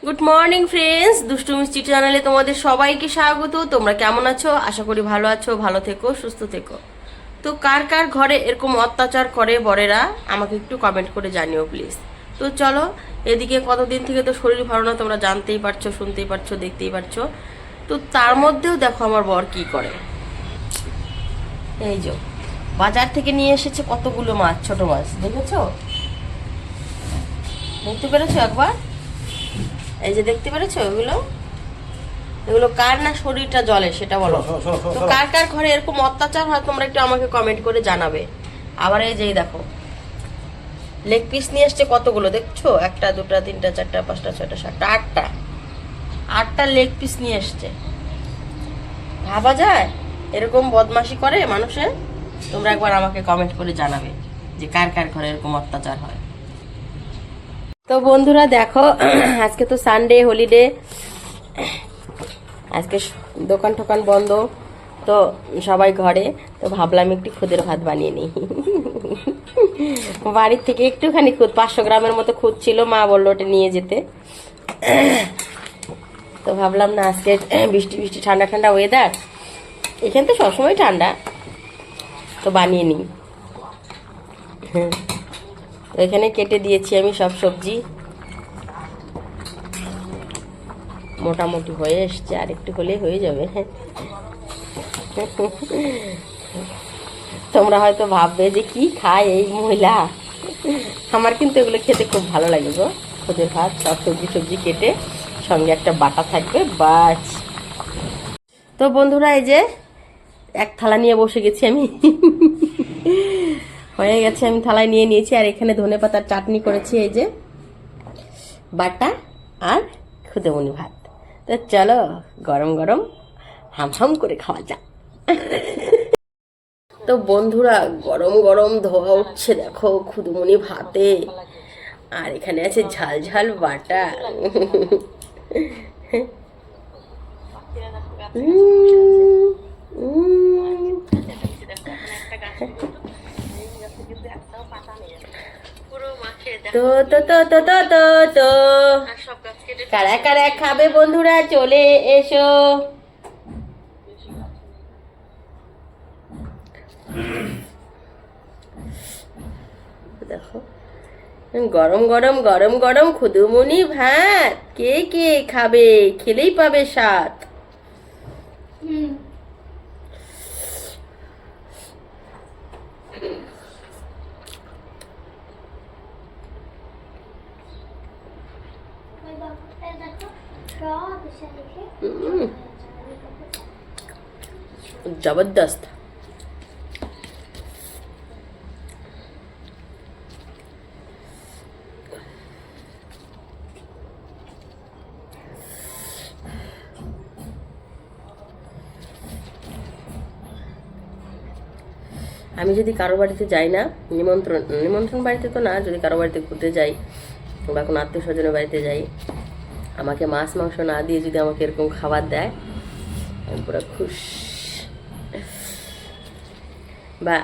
Good morning friends দুষ্টু মিষ্টি চ্যানেলে তোমাদের সবাইকে স্বাগত। তোমরা কেমন আছো? আশা করি ভালো আছো, ভালো থেকো, সুস্থ থেকো। তো কার কার ঘরে এরকম অত্যাচার করে বরেরা, আমাকে একটু কমেন্ট করে জানিও প্লিজ তো চলো, এদিকে কতদিন থেকে তো শরীর ভালো না, তোমরা জানতেই পারছ, শুনতেই পারছ, দেখতেই পারছ। তো তার মধ্যেও দেখো আমার বর কি করে। এই যে, বাজার থেকে নিয়ে এসেছে কতগুলো মাছ, ছোট মাছ, দেখেছ? দেখতে পেরেছ একবার? এই যে দেখতে পেরেছ এগুলো? এগুলো কার না শরীরটা জলে সেটা বলো। তো কার কার ঘরে এরকম অত্যাচার হয় তোমরা একটু আমাকে কমেন্ট করে জানাবে। আবার এই যেই দেখো লেগ পিস নিয়ে এসছে কতগুলো দেখছ? একটা দুটা তিনটা চারটা পাঁচটা ছয়টা সাতটা আটটা। আটটা লেগ পিস নিয়ে এসছে। ভাবা যায়? এরকম বদমাশি করে মানুষে তোমরা একবার আমাকে কমেন্ট করে জানাবে যে কার কার ঘরে এরকম অত্যাচার হয়। তো বন্ধুরা দেখো, আজকে তো সানডে হলিডে আজকে দোকান টোকান বন্ধ, তো সবাই ঘরে। তো ভাবলাম একটু খুদের ভাত বানিয়ে নিই। বাড়ির থেকে একটুখানি খুদ, পাঁচশো গ্রামের মতো খুদ ছিল, মা বলল ওটা নিয়ে যেতে। তো ভাবলাম না, আজকে বৃষ্টি বৃষ্টি, ঠান্ডা ঠান্ডা ওয়েদার এখানে তো সবসময় ঠান্ডা। তো বানিয়ে নিই। হ্যাঁ তো এখানে কেটে দিয়েছি আমি সব সবজি। মোটামুটি হয়ে এসছে, আর একটু হলেই হয়ে যাবে। তোমরা হয়তো ভাববে যে কি খায় এই মহিলা? আমার কিন্তু এগুলো খেতে খুব ভালো লাগে গো। খুদের ভাত, সব সবজি সবজি কেটে সঙ্গে একটা বাটা থাকবে, বাস। তো বন্ধুরা, এই যে এক থালা নিয়ে বসে গেছি আমি। হয়ে গেছে, আমি থালায় নিয়ে নিয়েছি, আর এখানে ধনে পাতার চাটনি করেছি, এই যে বাটা আর খুদেমনি ভাত। তো চলো, গরম গরম হামহাম করে খাওয়া যাক। তো বন্ধুরা, গরম গরম ধোয়া উঠছে, দেখো খুদমনি ভাতে। আর এখানে আছে ঝাল ঝাল বাটা। তো তো তো তো তো তো তো। কারা কারা খাবে বন্ধুরা? চলে এসো। দেখো। গরম গরম গরম গরম খুদুমুনি ভাত। কে কে খাবে? খেলেই পাবে স্বাদ। উম, জবরদস্ত আমি যদি কারও বাড়িতে যাই না, নিমন্ত্রণ নিমন্ত্রণ বাড়িতে তো না, যদি কারও বাড়িতে ঘুরতে যাই বা কোনো আত্মীয় স্বজনের বাড়িতে যাই, আমাকে মাছ, মাংস না দিয়ে যদি আমাকে এরকম খাবার দেয়, আমি পুরো খুশ। বা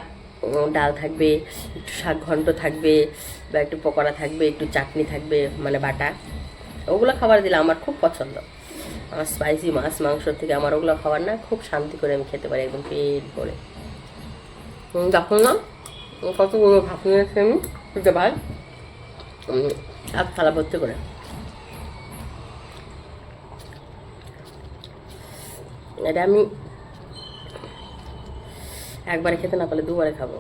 ডাল থাকবে, একটু শাক ঘন্ট থাকবে, বা একটু পকোড়া থাকবে, একটু চাটনি থাকবে মানে বাটা, ওগুলো খাবার দিলে আমার খুব পছন্দ। আমার স্পাইসি মাছ, মাংস থেকে আমার ওগুলো খাবার না খুব শান্তি করে আমি খেতে পারি, একদম পেট ভরে। যখন না কতগুলো ভাত নিয়েছি আমি ভাই এক থালা ভর্তি করে এটা আমি একবারে খেতে না পারলে দুবারে খাব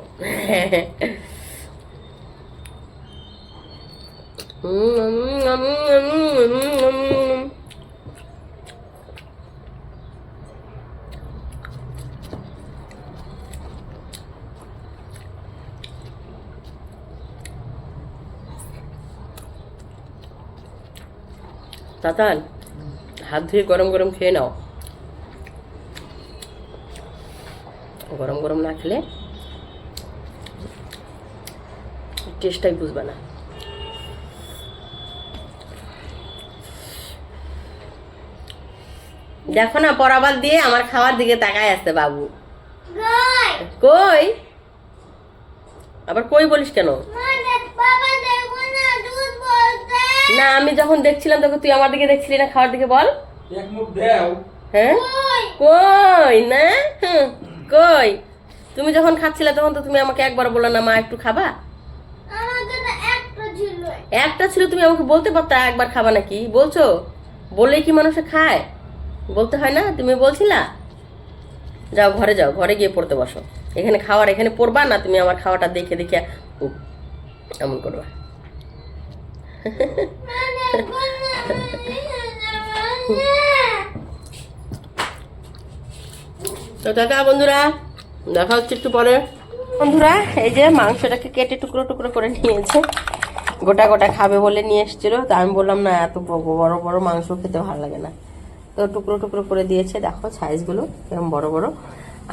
উম, তাতান হাত ধুয়ে গরম গরম খেয়ে নাও। গরম গরম না খেলে টেস্টটাই বুঝবে না। দেখো না পরাবাল দিয়ে আমার খাওয়ার দিকে তাকায় আসছে বাবু। কই? আবার কই বলিস কেন? না আমি যখন দেখছিলাম তখন তুই আমার দিকে দেখছিলি না খাওয়ার দিকে বল। এক মুখ দেও। হ্যাঁ? কই? না? কই? তুমি যখন খাচ্ছিলে তখন তো তুমি আমাকে একবার বলল না মা একটু খাবা? একটা ছিল তুমি আমাকে বলতে পারতা একবার খাবা নাকি? বলছো? বললেই কি মানুষে খায়? বলতে হয় না? তুমি বলছিলা? যাও ঘরে যাও ঘরে গিয়ে পড়তে বসো। এখানে খাওয়ার এখানে পড়বা না তুমি আমার খাওয়াটা দেখে দেখে উফ, এমন করবা। তো টাটা বন্ধুরা, দেখা হচ্ছে একটু পরে। বন্ধুরা, এই যে মাংসটাকে কেটে টুকরো টুকরো করে নিয়েছে। গোটা গোটা খাবে বলে নিয়ে এসেছিল। তা আমি বললাম, না, এত বড় বড় মাংস খেতে ভালো লাগে না। তো টুকরো টুকরো করে দিয়েছে। দেখো সাইজগুলো এরকম বড় বড়।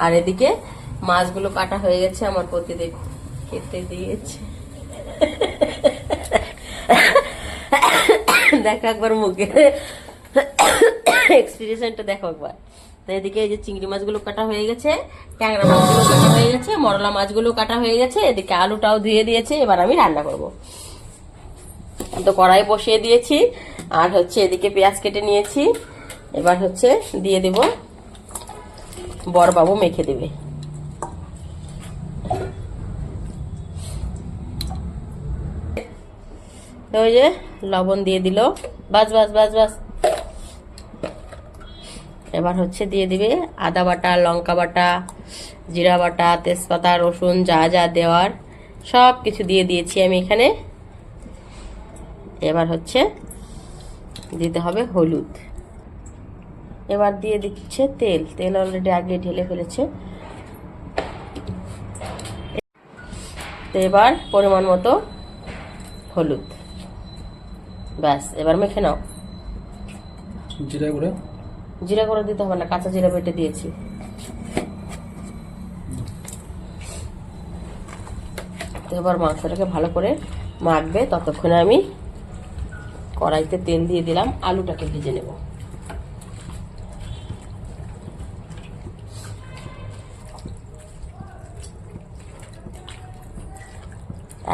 আর এদিকে মাছগুলো কাটা হয়ে গেছে। আমার প্রতিদিন খেতে দিয়েছে। দেখো একবার মুখে। এক্সপিরিয়েন্সটা দেখো একবার। তো এদিকে এই যে চিংড়ি মাছগুলো কাটা হয়ে গেছে, ট্যাংরা মাছগুলো কাটা হয়ে গেছে, মরলা মাছগুলো কাটা হয়ে গেছে, এদিকে আলুটাও ধুয়ে দিয়েছে, এবার আমি রান্না করব। তো কড়াই বসিয়ে দিয়েছি, আর হচ্ছে এদিকে পেঁয়াজ কেটে নিয়েছি, এবার হচ্ছে দিয়ে দেব বরবাবু মেখে দেবে। তো ওই যে লবণ দিয়ে দিল। বাস বাস বাস বাস। এবার হচ্ছে দিয়ে দিবে আদা বাটা, লঙ্কা বাটা, জিরা বাটা, তেজপাতা, রসুন, যা যা দেওয়ার সব কিছু দিয়ে দিয়েছি আমি এখানে। এবার হচ্ছে দিতে হবে হলুদ। এবার দিয়ে দিচ্ছে তেল। তেল অলরেডি আগে ঢেলে ফেলেছে। তো এবার পরিমাণ মতো হলুদ। ব্যাস এবার মেখে নাও। জিরা গুঁড়ো? জিরা গুঁড়ো দিতে হবে না কাঁচা জিরা বেটে দিয়েছি। এবার মাংসটাকে ভালো করে মাখবে ততক্ষণে আমি কড়াইতে তেল দিয়ে দিলাম আলুটাকে ভেজে নেব।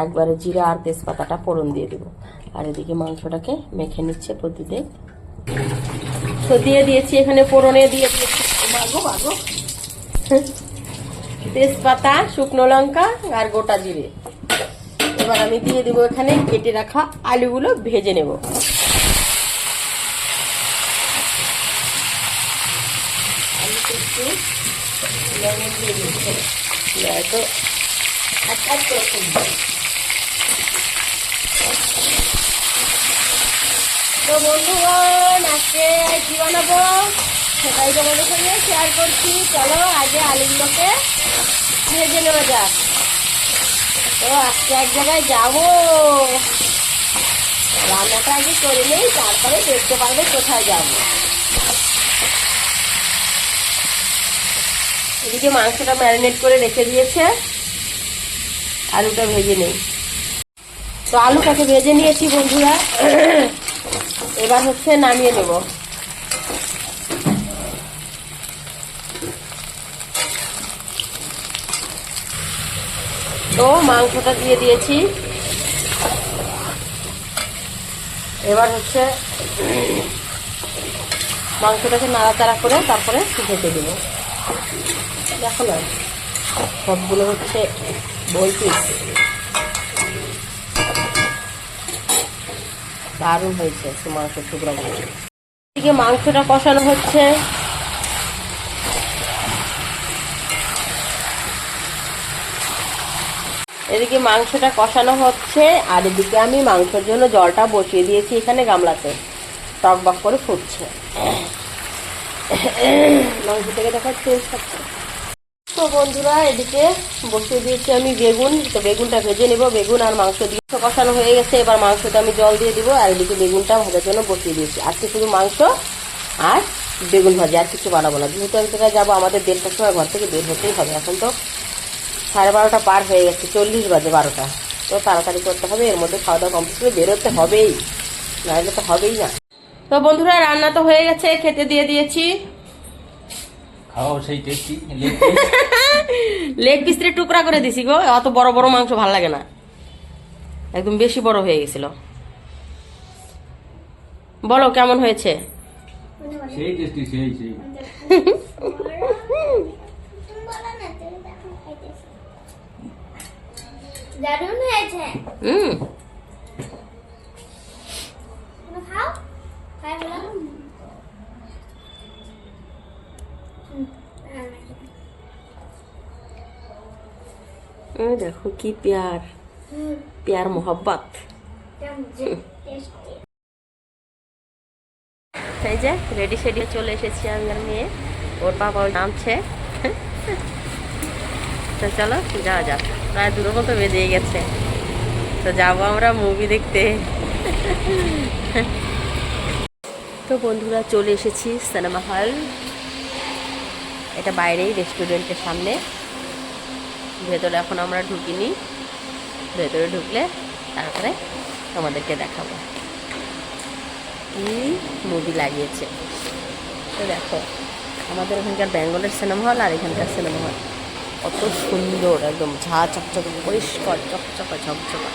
একবারে জিরা আর তেজপাতাটা ফোড়ন দিয়ে দেবো। আর এদিকে মাংসটাকে মেখে নিচ্ছে প্রতিদিন তো দিয়ে দিয়েছি, এখানে ফোড়নে দিয়ে দিয়েছি। তেজপাতা, শুকনো লঙ্কা আর গোটা জিরে। এবার আমি দিয়ে দেবো এখানে কেটে রাখা আলুগুলো ভেজে নেব। একটু লবণ দিয়ে দিচ্ছি নয়তো এক এক করে ফুটবে। তো বন্ধুগণ, আজকে কি বানাবো সেটাই তোমাদের সঙ্গে শেয়ার করছি। চলো আগে আলুগুলোকে ভেজে নেওয়া যাক। তো আজকে এক জায়গায় যাব। রান্নাটা আগে করে নেই, তারপরে দেখতে পারবে কোথায় যাব। এদিকে মাংসটা ম্যারিনেট করে রেখে দিয়েছে, আলুটা ভেজে নেই। তো আলুটাকে ভেজে নিয়েছি বন্ধুরা। এবার হচ্ছে নামিয়ে নেব। তো মাংসটা দিয়ে দিয়েছি। এবার হচ্ছে মাংসটাকে নাড়াচাড়া করে তারপরে ঢেকে দেব। দেখো না, সবগুলো হচ্ছে বলছি দারুণ হয়েছে সে মাংসের টুকরাগুলো এদিকে মাংসটা কষানো হচ্ছে। এদিকে মাংসটা কষানো হচ্ছে আর এদিকে আমি মাংসের জন্য জলটা বসিয়ে দিয়েছি এখানে গামলাতে। টক বক করে ফুটছে। মাংস থেকে দেখা তেল ছাড়ছে তো বন্ধুরা, এদিকে বসিয়ে দিয়েছি আমি বেগুন। তো বেগুনটা ভেজে নেব। বেগুন আর মাংস দিয়ে কষানো হয়ে গেছে। এবার মাংসটা আমি জল দিয়ে দিব আর এদিকে বেগুনটা ভাজার জন্য বসিয়ে দিয়েছি। আজকে শুধু মাংস আর বেগুন ভাজি, আর কিছু বানাবো না। যেহেতু আমি সেটা যাব আমাদের দেড়টার সময় ঘর থেকে বের হতেই হবে। এখন তো সাড়ে বারোটা পার হয়ে গেছে, চল্লিশ বাজে বারোটা। তো তাড়াতাড়ি করতে হবে, এর মধ্যে খাওয়া দাওয়া কমপ্লিট করে বেরোতে হবেই। নাহলে তো হবেই না। তো বন্ধুরা, রান্না তো হয়ে গেছে, খেতে দিয়ে দিয়েছি। খাও সেই টেস্টি লেগ পিসরে টুকরা করে দিছি গো অত বড় বড় মাংস ভালো লাগে না। একদম বেশি বড় হয়ে গেছিল। বলো কেমন হয়েছে? সেই টেস্টি সেই সেই। দারুণ হয়েছে। হুম। খাও? খাই বলো হুম, আর নাকি? এই দেখো কি প্যার। প্যার মোহব্বত। এই যে রেডি সেডি চলে এসেছি আমি আর মেয়ে। ওর বাবা নামছে। তো চলো যাওয়া যাক। প্রায় দুটো মতো বেজে গেছে। তো যাব আমরা মুভি দেখতে। তো বন্ধুরা চলে এসেছি সিনেমা হল এটা বাইরেই রেস্টুরেন্টের সামনে। ভেতরে এখন আমরা ঢুকিনি। ভেতরে ঢুকলে তারপরে তোমাদেরকে দেখাবো। কি মুভি লাগিয়েছে। তো দেখো, আমাদের এখানকার বেঙ্গলের সিনেমা হল আর এখানকার সিনেমা হল কত সুন্দর, একদম ঝা চকচকে, পরিষ্কার চকচকা, ঝকঝকা।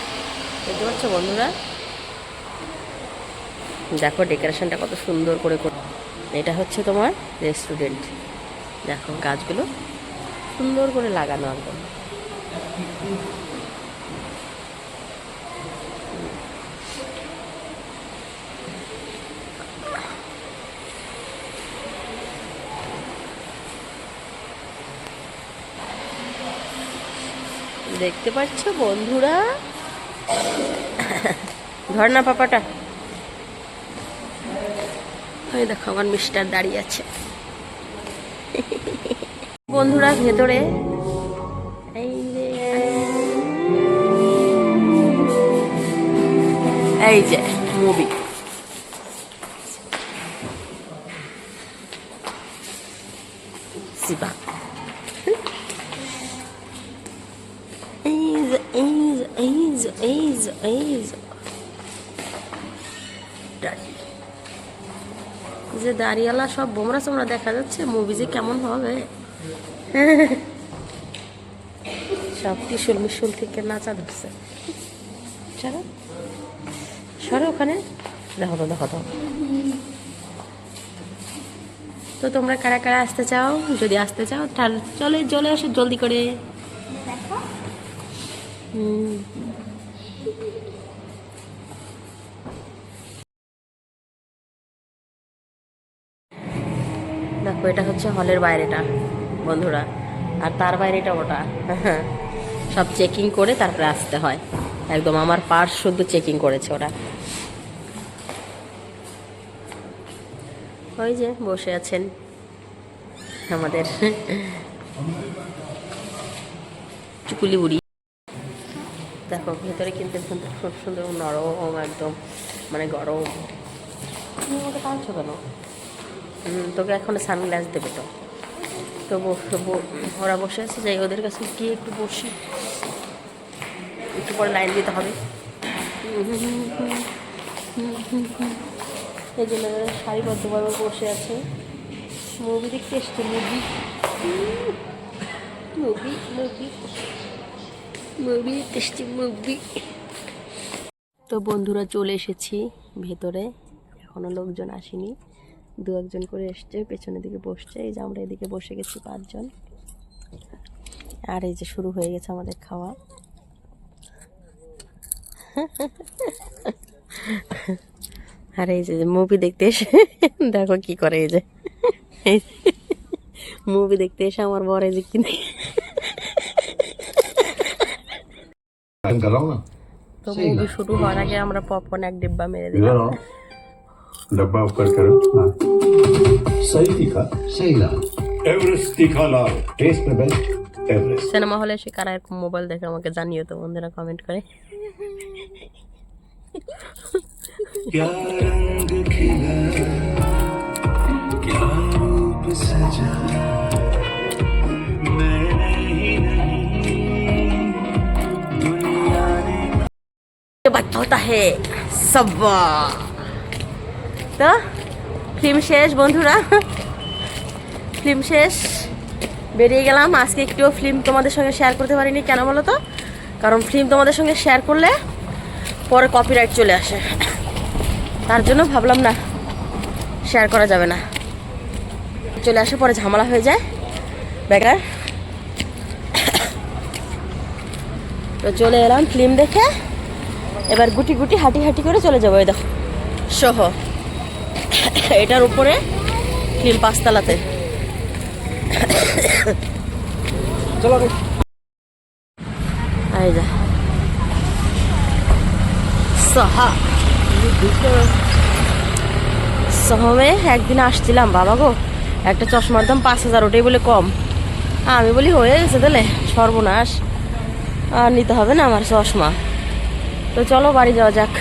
দেখতে পাচ্ছ বন্ধুরা? দেখো ডেকোরেশনটা কত সুন্দর করে করে এটা হচ্ছে তোমার রেস্টুরেন্ট দেখো গাছগুলো সুন্দর করে লাগানো একদম। দেখতে পাচ্ছ বন্ধুরা? ধর না পাপাটা। দেখো, আমার মিস্টার দাঁড়িয়ে আছে। বন্ধুরা ভেতরে। এই যে মুভি সিবা এই যে এই যে এই যে এই যে এই যে দাঁড়িয়ে। যে দাঁড়িয়ালা সব বোমরা সোমরা দেখা যাচ্ছে মুভি যে কেমন হবে? সব টিসুল মিশুল থেকে নাচা ধরছে। চলো সরো ওখানে। দেখো তো দেখো তো। তো তোমরা কারা কারা আসতে চাও? যদি আসতে চাও তাহলে চলে চলে আসো জলদি করে। দেখো। হুম। দেখো, এটা হচ্ছে হলের বাইরেটা, বন্ধুরা। আর তার বাইরেটা ওটা। সব চেকিং করে তারপরে আসতে হয়। একদম আমার পার্স শুদ্ধ চেকিং করেছে ওরা। ওই যে বসে আছেন আমাদের চুকুলি বুড়ি। দেখো, ভেতরে কিন্তু খুব সুন্দর নরম একদম মানে গরম। তুমি আমাকে কেন? তোকে এখন সানগ্লাস দেবে তো। তো ওরা বসে আছে, যাই ওদের কাছে গিয়ে একটু বসি। একটু পরে লাইন দিতে হবে। এই জন্য ওরা সারিবদ্ধভাবে বসে আছে। মুভি দেখতে এসছে, movie. Movie movie. Movie tasty movie. তো বন্ধুরা, চলে এসেছি ভেতরে। এখনও লোকজন আসেনি। দু একজন করে এসছে পেছনের দিকে বসছে। এই যে আমরা এদিকে বসে গেছি পাঁচজন। আর এই যে শুরু হয়ে গেছে আমাদের খাওয়া। আর এই যে মুভি দেখতে এসে দেখো কি করে এই যে। মুভি দেখতে এসে আমার বর এই যে কিনে তো মুভি শুরু হওয়ার আগে আমরা পপকর্ন এক ডিব্বা মেরে দিলাম। डब्बा ऊपर करो हाँ सही तीखा सही लाल एवरेस्ट तीखा लाल टेस्ट में बेस्ट एवरेस्ट সিনেমা হলে এসে কারা এরকম মোবাইল দেখে আমাকে জানিও তো বন্ধুরা কমেন্ট করে क्या रंग खिला क्या रूप सजा मैंने ही नहीं दुनिया ने বাচ্চা হতা হে সব্বা তো? ফিল্ম শেষ, বন্ধুরা। ফিল্ম শেষ। বেরিয়ে গেলাম। আজকে একটু ফিল্ম তোমাদের সঙ্গে শেয়ার করতে পারিনি। কেন বলো তো? কারণ ফিল্ম তোমাদের সঙ্গে শেয়ার করলে পরে কপিরাইট চলে আসে। তার জন্য ভাবলাম না শেয়ার করা যাবে না। চলে আসে, পরে ঝামেলা হয়ে যায়। বেকার। তো চলে এলাম ফিল্ম দেখে। এবার গুটি গুটি, হাঁটি হাঁটি করে চলে যাব, এই দেখো। সহ এটার উপরে ফিল্ম পাঁচতলাতে। সহমে একদিন আসছিলাম বাবা গো একটা চশমার দাম পাঁচ হাজার ওটাই বলে কম। আমি বলি হয়ে গেছে তাহলে সর্বনাশ। আর নিতে হবে না আমার চশমা। তো চলো বাড়ি যাওয়া যাক।